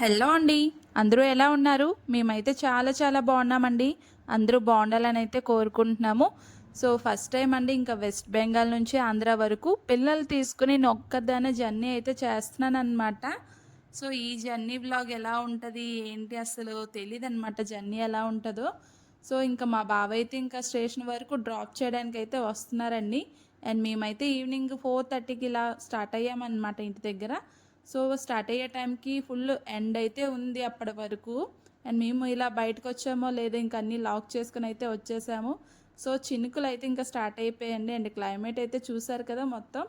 Hello అండి. అందరూ ఎలా ఉన్నారు? మేమైతే చాలా చాలా బాగున్నామండి. అందరూ బాగుండాలని అయితే కోరుకుంటున్నాము. సో ఫస్ట్ టైం అండి ఇంకా వెస్ట్ బెంగాల్ నుంచి ఆంధ్ర వరకు పిల్లలు తీసుకుని నొక్కదానే జర్నీ అయితే చేస్తున్నాను అనమాట సో ఈ జర్నీ బ్లాగ్ ఎలా ఉంటుంది? ఏంటి అసలు? తెలియదు అనమాట జర్నీ ఎలా ఉంటుందో. సో ఇంకా మా బావ అయితే ఇంకా స్టేషన్ వరకు డ్రాప్ చేయడానికి అయితే వస్తున్నారండి. అండ్ మేమైతే ఈవినింగ్ ఫోర్ థర్టీకి ఇలా స్టార్ట్ అయ్యామన్నమాట ఇంటి దగ్గర. సో స్టార్ట్ అయ్యే టైంకి ఫుల్ ఎండ్ అయితే ఉంది అప్పటి వరకు. అండ్ మేము ఇలా బయటకు వచ్చామో లేదా ఇంకా అన్నీ లాక్ చేసుకుని అయితే వచ్చేసాము. సో చినుకులు అయితే ఇంకా స్టార్ట్ అయిపోయాయండి. అండ్ క్లైమేట్ అయితే చూసారు కదా మొత్తం.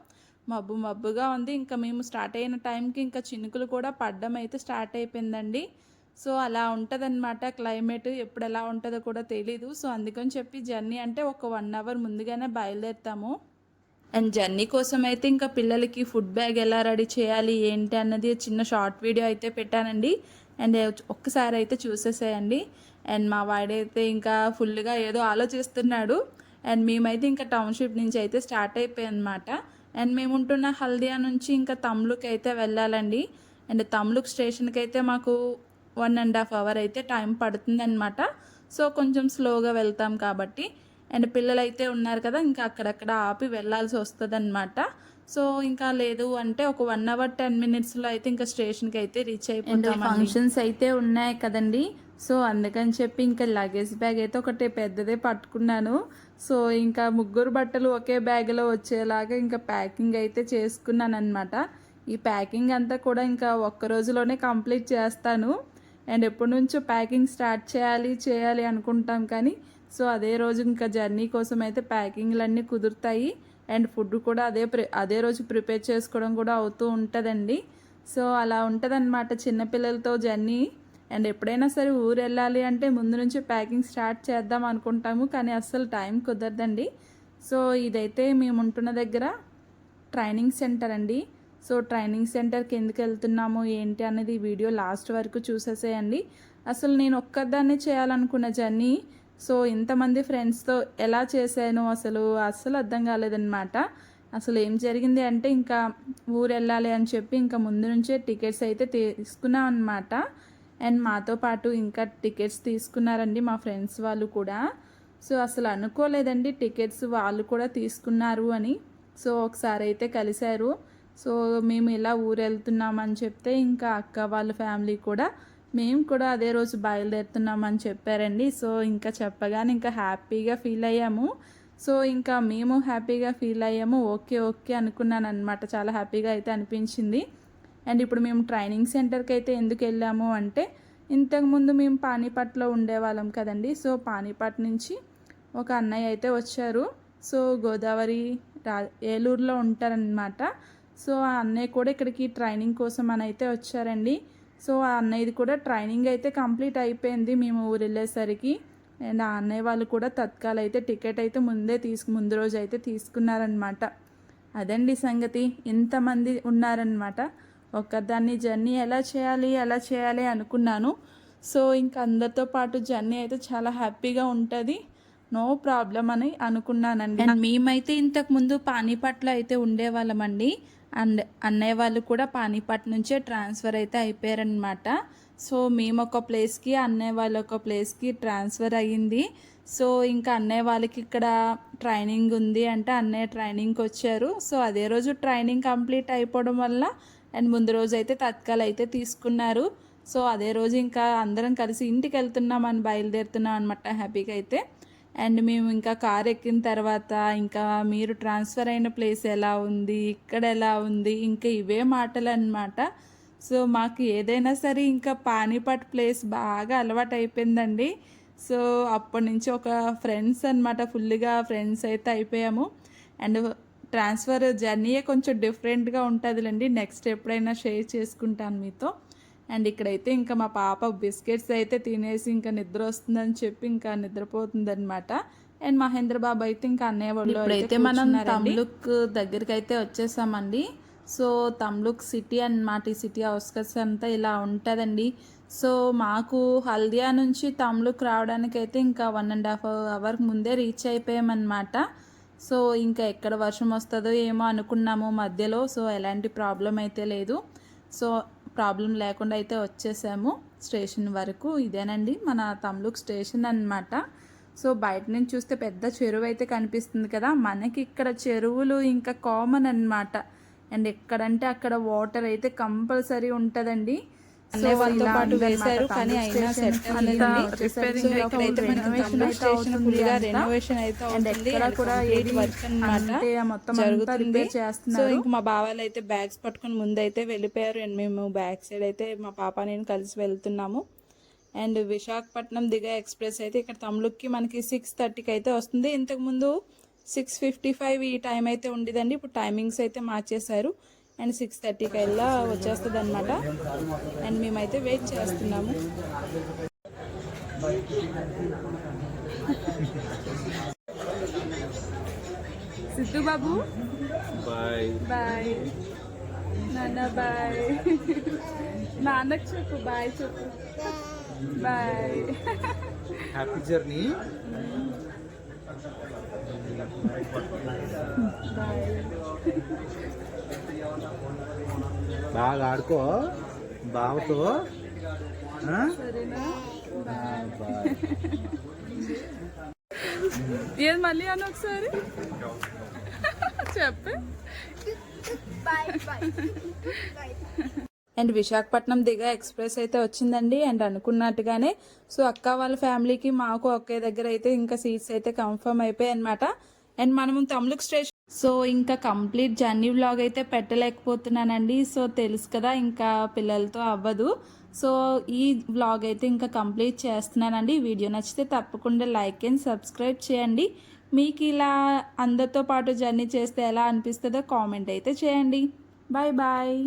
మబ్బు మబ్బుగా ఉంది. ఇంకా మేము స్టార్ట్ అయిన టైంకి ఇంకా చినుకులు కూడా పడ్డం అయితే స్టార్ట్ అయిపోయిందండి. సో అలా ఉంటుందన్నమాట క్లైమేట్. ఎప్పుడు ఎలా ఉంటుందో కూడా తెలీదు. సో అందుకని చెప్పి జర్నీ అంటే ఒక వన్ అవర్ ముందుగానే బయలుదేరుతాము. అండ్ జర్నీ కోసం అయితే ఇంకా పిల్లలకి ఫుడ్ బ్యాగ్ ఎలా రెడీ చేయాలి ఏంటి అన్నది చిన్న షార్ట్ వీడియో అయితే పెట్టానండి. అండ్ ఒక్కసారి అయితే చూసేసేయండి. అండ్ మా వాడైతే ఇంకా ఫుల్గా ఏదో ఆలోచిస్తున్నాడు. అండ్ మేమైతే ఇంకా టౌన్షిప్ నుంచి అయితే స్టార్ట్ అయిపోయాయి అండ్ మేము ఉంటున్న హల్దియా నుంచి ఇంకా తమ్లుక్ అయితే వెళ్ళాలండి. అండ్ తమ్లుక్ స్టేషన్కి అయితే మాకు వన్ అండ్ హాఫ్ అవర్ అయితే టైం పడుతుంది అనమాట సో కొంచెం స్లోగా వెళ్తాం కాబట్టి. అండ్ పిల్లలు అయితే ఉన్నారు కదా ఇంకా అక్కడక్కడ ఆపి వెళ్ళాల్సి వస్తుంది అనమాట సో ఇంకా లేదు అంటే ఒక వన్ అవర్ టెన్ మినిట్స్లో అయితే ఇంకా స్టేషన్కి అయితే రీచ్ అయిపోతాం ఫంక్షన్స్ అయితే ఉన్నాయి కదండి. సో అందుకని చెప్పి ఇంకా లగేజ్ బ్యాగ్ అయితే ఒకటి పెద్దదే పట్టుకున్నాను. సో ఇంకా ముగ్గురు బట్టలు ఒకే బ్యాగ్లో వచ్చేలాగా ఇంకా ప్యాకింగ్ అయితే చేసుకున్నాను అనమాట ఈ ప్యాకింగ్ అంతా కూడా ఇంకా ఒక్క రోజులోనే కంప్లీట్ చేస్తాను. అండ్ ఎప్పటి నుంచో ప్యాకింగ్ స్టార్ట్ చేయాలి చేయాలి అనుకుంటాం కానీ సో అదే రోజు ఇంకా జర్నీ కోసం అయితే ప్యాకింగ్లు అన్నీ కుదురుతాయి. అండ్ ఫుడ్ కూడా అదే ప్రి అదే రోజు ప్రిపేర్ చేసుకోవడం కూడా అవుతూ ఉంటుందండి. సో అలా ఉంటుందన్నమాట చిన్నపిల్లలతో జర్నీ. అండ్ ఎప్పుడైనా సరే ఊరు వెళ్ళాలి అంటే ముందు నుంచి ప్యాకింగ్ స్టార్ట్ చేద్దాం అనుకుంటాము కానీ అస్సలు టైం కుదరదండి. సో ఇదైతే మేము ఉంటున్న దగ్గర ట్రైనింగ్ సెంటర్ అండి. సో ట్రైనింగ్ సెంటర్కి ఎందుకు వెళ్తున్నాము ఏంటి అనేది వీడియో లాస్ట్ వరకు చూసేసేయండి. అసలు నేను ఒక్కదాన్నే చేయాలనుకున్న జర్నీ సో ఇంతమంది ఫ్రెండ్స్తో ఎలా చేశాను అసలు? అస్సలు అర్థం కాలేదన్నమాట. అసలు ఏం జరిగింది అంటే ఇంకా ఊరు వెళ్ళాలి అని చెప్పి ఇంకా ముందు నుంచే టికెట్స్ అయితే తీసుకున్నాం అనమాట అండ్ మాతో పాటు ఇంకా టికెట్స్ తీసుకున్నారండి మా ఫ్రెండ్స్ వాళ్ళు కూడా. సో అసలు అనుకోలేదండి టికెట్స్ వాళ్ళు కూడా తీసుకున్నారు అని. సో ఒకసారి అయితే కలిశారు. సో మేము ఇలా ఊరు వెళ్తున్నామని చెప్తే ఇంకా అక్క వాళ్ళ ఫ్యామిలీ కూడా మేము కూడా అదే రోజు బయలుదేరుతున్నామని చెప్పారండి. సో ఇంకా చెప్పగానే ఇంకా హ్యాపీగా ఫీల్ అయ్యాము. సో ఇంకా మేము హ్యాపీగా ఫీల్ అయ్యాము. ఓకే ఓకే అనుకున్నాను అనమాట చాలా హ్యాపీగా అయితే అనిపించింది. అండ్ ఇప్పుడు మేము ట్రైనింగ్ సెంటర్కి అయితే ఎందుకు వెళ్ళాము అంటే ఇంతకుముందు మేము పానీపట్లో ఉండేవాళ్ళం కదండి. సో పానీపట్ నుంచి ఒక అన్నయ్య అయితే వచ్చారు. సో గోదావరి రా ఏలూరులో ఉంటారనమాట సో ఆ అన్నయ్య కూడా ఇక్కడికి ట్రైనింగ్ కోసం అని అయితే వచ్చారండి. సో ఆ అన్నయ్యది కూడా ట్రైనింగ్ అయితే కంప్లీట్ అయిపోయింది. మేము ఊరు వెళ్ళేసరికి అండ్ ఆ అన్నయ్య వాళ్ళు కూడా తత్కాల్ అయితే టికెట్ అయితే ముందే తీసుకు ముందు రోజు అయితే తీసుకున్నారనమాట అదండి సంగతి. ఇంతమంది ఉన్నారనమాట ఒక్కదాన్ని జర్నీ ఎలా చేయాలి ఎలా చేయాలి అనుకున్నాను. సో ఇంకా అందరితో పాటు జర్నీ అయితే చాలా హ్యాపీగా ఉంటుంది. నో ప్రాబ్లం అని అనుకున్నానండి. మేమైతే ఇంతకు ముందు పానీపట్లో అయితే ఉండేవాళ్ళమండి. అండ్ అన్నయ్య వాళ్ళు కూడా పానీపట్ నుంచే ట్రాన్స్ఫర్ అయితే అయిపోయారనమాట సో మేము ఒక ప్లేస్కి అన్నయ్య వాళ్ళు ఒక ప్లేస్కి ట్రాన్స్ఫర్ అయ్యింది. సో ఇంకా అన్నయ్య వాళ్ళకి ఇక్కడ ట్రైనింగ్ ఉంది అంటే అన్నయ్య ట్రైనింగ్కి వచ్చారు. సో అదే రోజు ట్రైనింగ్ కంప్లీట్ అయిపోవడం వల్ల అండ్ ముందు రోజు అయితే తత్కాలు అయితే తీసుకున్నారు. సో అదే రోజు ఇంకా అందరం కలిసి ఇంటికి వెళ్తున్నామని బయలుదేరుతున్నాం అనమాట హ్యాపీగా అయితే. అండ్ మేము ఇంకా కార్ ఎక్కిన తర్వాత ఇంకా మీరు ట్రాన్స్ఫర్ అయిన ప్లేస్ ఎలా ఉంది ఇక్కడ ఎలా ఉంది ఇంకా ఇవే మాటలు అనమాట సో మాకు ఏదైనా సరే ఇంకా పానీపట్ ప్లేస్ బాగా అలవాటు అయిపోయిందండి సో అప్పటి నుంచి ఒక ఫ్రెండ్స్ అనమాట ఫుల్గా ఫ్రెండ్స్ అయితే అయిపోయాము. అండ్ ట్రాన్స్ఫర్ జర్నీయే కొంచెం డిఫరెంట్గా ఉంటుందిలేండి నెక్స్ట్ ఎప్పుడైనా షేర్ చేసుకుంటాను మీతో. అండ్ ఇక్కడైతే ఇంకా మా పాప బిస్కెట్స్ అయితే తినేసి ఇంకా నిద్ర వస్తుందని చెప్పి ఇంకా నిద్రపోతుందనమాట అండ్ మహేంద్ర బాబు అయితే ఇంకా అన్నయ్య వాళ్ళు అయితే మనం తమ్లుక్ దగ్గరికి అయితే వచ్చేసామండి. సో తమ్లుక్ సిటీ అన్నమాట. ఈ సిటీ అవుట్స్కట్స్ అంతా ఇలా ఉంటుందండి. సో మాకు హల్దియా నుంచి తమ్లుక్ రావడానికి అయితే ఇంకా వన్ అండ్ హాఫ్ అవర్ ముందే రీచ్ అయిపోయామన్నమాట. సో ఇంకా ఎక్కడ వర్షం వస్తుందో ఏమో అనుకున్నాము మధ్యలో. సో ఎలాంటి ప్రాబ్లం అయితే లేదు. సో ప్రాబ్లం లేకుండా అయితే వచ్చేసాము. స్టేషన్ వరకు ఇదేనండి మన తమ్లుక్ స్టేషన్ అన్నమాట. సో బయట నుంచి చూస్తే పెద్ద చెరువు అయితే కనిపిస్తుంది కదా. మనకి ఇక్కడ చెరువులు ఇంకా కామన్ అన్నమాట. అండ్ ఎక్కడంటే అక్కడ వాటర్ అయితే కంపల్సరీ ఉంటుందండి. అన్నయ్య వాళ్ళతో పాటు వేశారు కానీ అయినా సెట్ ఇక్కడైతే మనకి స్టేషన్ ఫుల్గా రెనోవేషన్ అయితే అవుతుంది ఎక్కడ కూడా ఏది వర్క్ అన్నమాట జరుగుతుంది. సో ఇంక మా బావాలు అయితే బ్యాగ్స్ పట్టుకొని ముందైతే వెళ్ళిపోయారు. అండ్ మేము బ్యాక్ సైడ్ అయితే మా పాప నేను కలిసి వెళ్తున్నాము. అండ్ విశాఖపట్నం దిగా ఎక్స్ప్రెస్ అయితే ఇక్కడ తమిళకి మనకి సిక్స్ థర్టీకి అయితే వస్తుంది. ఇంతకుముందు సిక్స్ ఫిఫ్టీ ఫైవ్ ఈ టైం అయితే ఉండేదండి. ఇప్పుడు టైమింగ్స్ అయితే మార్చేశారు. అండ్ సిక్స్ థర్టీకి వెళ్ళా వచ్చేస్తుంది అనమాట అండ్ మేమైతే వెయిట్ చేస్తున్నాము. సిద్ధు బాబు? బాయ్. బాయ్. నాన్న బాయ్. నాన్నకు చెప్పు బాయ్ చెప్పు. బాయ్. హ్యాపీ జర్నీ బాగా ఆడుకో. బావతో. ఆ? సరేనా బాయ్. ఏది మళ్ళీ అని ఒకసారి? చెప్పు. అండ్ విశాఖపట్నం దిగా ఎక్స్ప్రెస్ అయితే వచ్చిందండి అండ్ అనుకున్నట్టుగానే. సో అక్క వాళ్ళ ఫ్యామిలీకి మాకు ఒకే దగ్గర అయితే ఇంకా సీట్స్ అయితే కన్ఫర్మ్ అయిపోయాయి అనమాట అండ్ మనము తమిళక్ స్టేషన్ సో ఇంకా కంప్లీట్ జర్నీ వ్లాగ్ అయితే పెట్టలేకపోతున్నానండి. సో తెలుసు కదా ఇంకా పిల్లలతో అవ్వదు. సో ఈ వ్లాగ్ అయితే ఇంకా కంప్లీట్ చేస్తున్నానండి. వీడియో నచ్చితే తప్పకుండా లైక్ అండ్ సబ్స్క్రైబ్ చేయండి. మీకు ఇలా అందరితో పాటు జర్నీ చేస్తే ఎలా అనిపిస్తుందో కామెంట్ అయితే చేయండి. Bye bye.